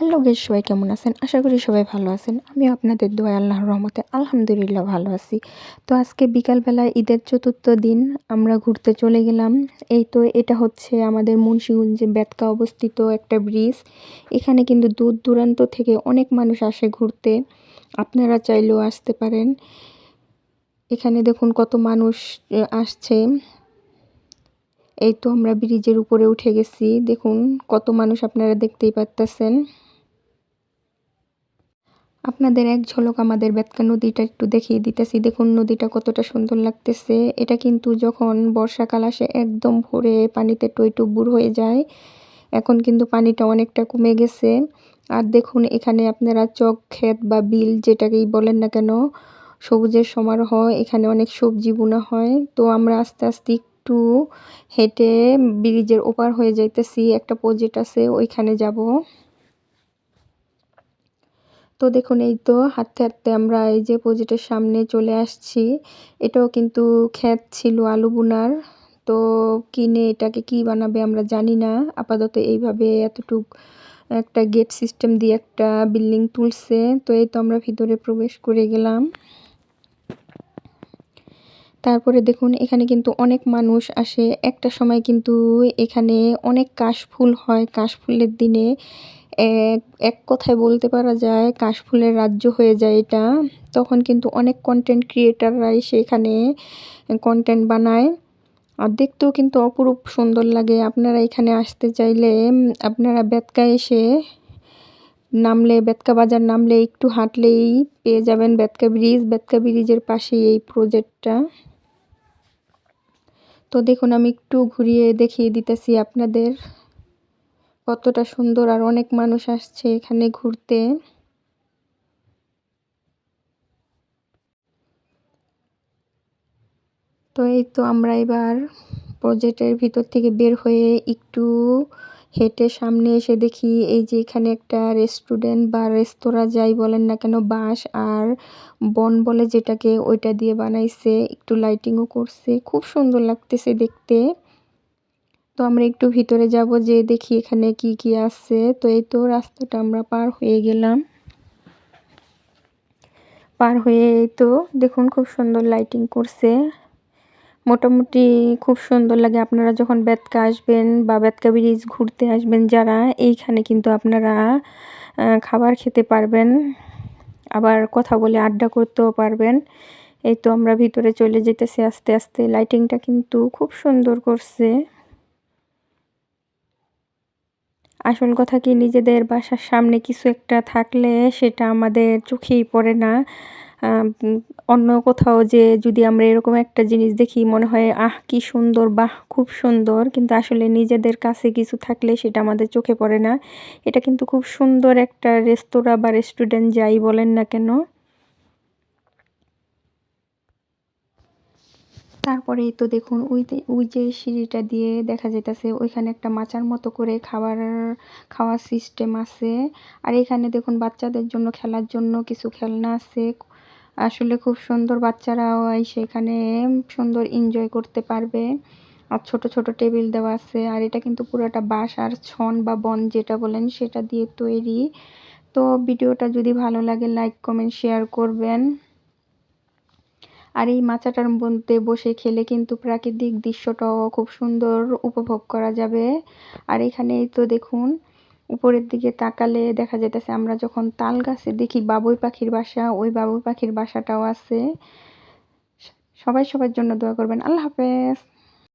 Hello guess সবাই কেমন আছেন? আশা করি সবাই ভালো আছেন। আমি আপনাদের দোয়া আল্লাহর রহমতে আলহামদুলিল্লাহ ভালো আছি। তো আজকে বিকালবেলা ঈদের চতুর্থ দিন, আমরা ঘুরতে চলে গেলাম। এই তো এটা হচ্ছে আমাদের মুন্সিগঞ্জে বেতকা অবস্থিত একটা ব্রিজ এখানে কিন্তু দূর দূরান্ত থেকে অনেক মানুষ আসে ঘুরতে। আপনারা চাইলেও আসতে পারেন। এখানে দেখুন কত মানুষ আসছে। এই তো আমরা ব্রিজের উপরে উঠে গেছি। দেখুন কত মানুষ আপনারা দেখতেই পারতেছেন। আপনাদের এক ঝলক আমাদের বেতকা নদীটা একটু দেখিয়ে দিতেছি। দেখুন, নদীটা কতটা সুন্দর লাগতেছে। এটা কিন্তু যখন বর্ষাকাল আসে, একদম ভরে পানিতে টইটুব্বুর হয়ে যায়। এখন কিন্তু পানিটা অনেকটা কমে গেছে। আর দেখুন, এখানে আপনারা চক, ক্ষেত বা বিল যেটাকেই বলেন না কেন, সবুজের সমারোহ, এখানে অনেক সবজি বোনা হয়। তো আমরা আস্তে আস্তে একটু হেঁটে ব্রিজের ওপার হয়ে যাইতেছি। একটা প্রজেক্ট আছে, ওইখানে যাব। তো দেখুন, এই তো হাঁটতে হাঁটতে আমরা এই যে প্রজেক্টের সামনে চলে আসছি, এটাও কিন্তু ক্ষেত ছিল আলু বোনার। তো কিনে এটাকে কি বানাবে আমরা জানি না, আপাতত এইভাবে এতটুক একটা গেট সিস্টেম দিয়ে একটা বিল্ডিং তুলছে। তো এই তো আমরা ভিতরে প্রবেশ করে গেলাম। তারপরে দেখুন, এখানে কিন্তু অনেক মানুষ আসে। একটা সময় কিন্তু এখানে অনেক কাশফুল হয়। কাশফুলের দিনে এক এক কথায় বলতে পারা যায়, কাশফুলের রাজ্য হয়ে যায় এটা। তখন কিন্তু অনেক কন্টেন্ট ক্রিয়েটাররাই সেখানে কন্টেন্ট বানায়। আর দেখতেও কিন্তু অপরূপ সুন্দর লাগে। আপনারা এখানে আসতে চাইলে আপনারা বেতকা এসে নামলে, বেতকা বাজার নামলে একটু হাঁটলেই পেয়ে যাবেন বেতকা ব্রিজ বেতকা ব্রিজের পাশেই এই প্রজেক্টটা তো দেখুন, আমি একটু ঘুরিয়ে দেখিয়ে দিতেছি আপনাদের। কতটা সুন্দর আর অনেক মানুষ আসছে এখানে ঘুরতে। তো এই তো আমরা এবার প্রজেক্টের ভিতর থেকে বের হয়ে একটু হেঁটে সামনে এসে দেখি এই যে এখানে একটা রেস্টুরেন্ট বা রেস্তোরাঁ যাই বলেন না কেন বাঁশ আর বন বলে যেটাকে ওইটা দিয়ে বানাইছে, একটু লাইটিংও করছে। খুব সুন্দর লাগতেছে দেখতে। তো আমরা একটু ভিতরে যাব যে দেখি এখানে কি কি আছে। তো এই তো রাস্তাটা আমরা পার হয়ে গেলাম। পার হয়ে এই তো দেখুন খুব সুন্দর লাইটিং করছে। মোটামুটি খুব সুন্দর লাগে। আপনারা যখন বেতকা আসবেন বা বেতকা ব্রিজ ঘুরতে আসবেন যারা, এইখানে কিন্তু আপনারা খাবার খেতে পারবেন। আবার কথা বলে আড্ডা করতেও পারবেন। এই তো আমরা ভিতরে চলে যেতেছি। আস্তে আস্তে লাইটিংটা কিন্তু খুব সুন্দর করছে। আসল কথা কি, নিজেদের বাসার সামনে কিছু একটা থাকলে সেটা আমাদের চোখেই পড়ে না। অন্য কোথাও যে যদি আমরা এরকম একটা জিনিস দেখি, মনে হয়, আহ, কি সুন্দর, বাহ, খুব সুন্দর। কিন্তু আসলে নিজেদের কাছে কিছু থাকলে সেটা আমাদের চোখে পড়ে না। এটা কিন্তু খুব সুন্দর একটা রেস্তোরাঁ বা রেস্টুরেন্ট যাই বলেন না কেন। তারপরেই তো দেখুন, ওই ওই যে সিঁড়িটা দিয়ে দেখা যাইতেছে, ওইখানে একটা মাচার মতো করে খাবার খাওয়ার সিস্টেম আছে। আর এখানে দেখুন, বাচ্চাদের জন্য, খেলার জন্য কিছু খেলনা আছে। আসলে খুব সুন্দর বাচ্চারাও সেখানে সুন্দর এনজয় করতে পারবে। আর ছোট ছোট টেবিল দেওয়া আছে। আর এটা কিন্তু পুরোটা বাঁশ আর ছন বা বন যেটা বলেন, সেটা দিয়ে তৈরি। তো ভিডিওটা যদি ভালো লাগে লাইক কমেন্ট শেয়ার করবেন। আর এই মাচাটার মধ্যে বসে খেলে কিন্তু প্রাকৃতিক দৃশ্যটাও খুব সুন্দর উপভোগ করা যাবে। আর এখানেই তো দেখুন, উপরের দিকে তাকালে দেখা যাইতেছে আমরা যখন তাল গাছে দেখি বাবুই পাখির বাসা, ওই বাবুই পাখির বাসাটাও আছে। সবাই সবার জন্য দোয়া করবেন। আল্লাহ হাফেজ।